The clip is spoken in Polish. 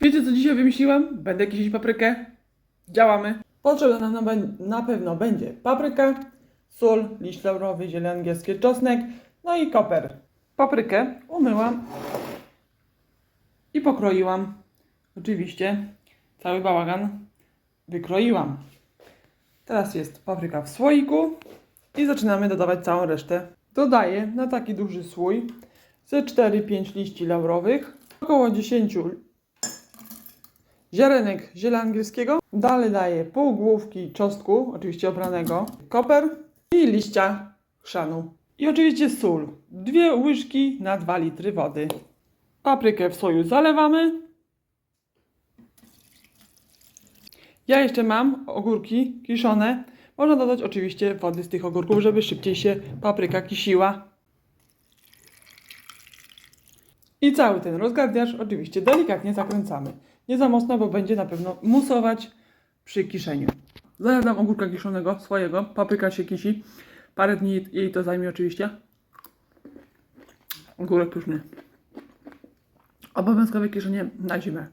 Wiecie co dzisiaj wymyśliłam? Będę kisić paprykę. Działamy. Potrzebna nam na, na pewno będzie papryka, sól, liść laurowy, ziele angielskie, czosnek, no i koper. Paprykę umyłam i pokroiłam. Oczywiście cały bałagan wykroiłam. Teraz jest papryka w słoiku i zaczynamy dodawać całą resztę. Dodaję na taki duży słój ze 4-5 liści laurowych, około 10 ziarenek ziela angielskiego. Dalej daję pół główki czosnku, oczywiście obranego, koper i liścia chrzanu. I oczywiście sól. Dwie łyżki na 2 litry wody. Paprykę w soju zalewamy. Ja jeszcze mam ogórki kiszone. Można dodać oczywiście wody z tych ogórków, żeby szybciej się papryka kisiła. I cały ten rozgardiasz oczywiście delikatnie zakręcamy. Nie za mocno, bo będzie na pewno musować przy kiszeniu. Zalewam ogórka kiszonego swojego. Papryka się kisi. Parę dni jej to zajmie oczywiście. Ogórek pyszny. Obowiązkowe kieszenie na zimę.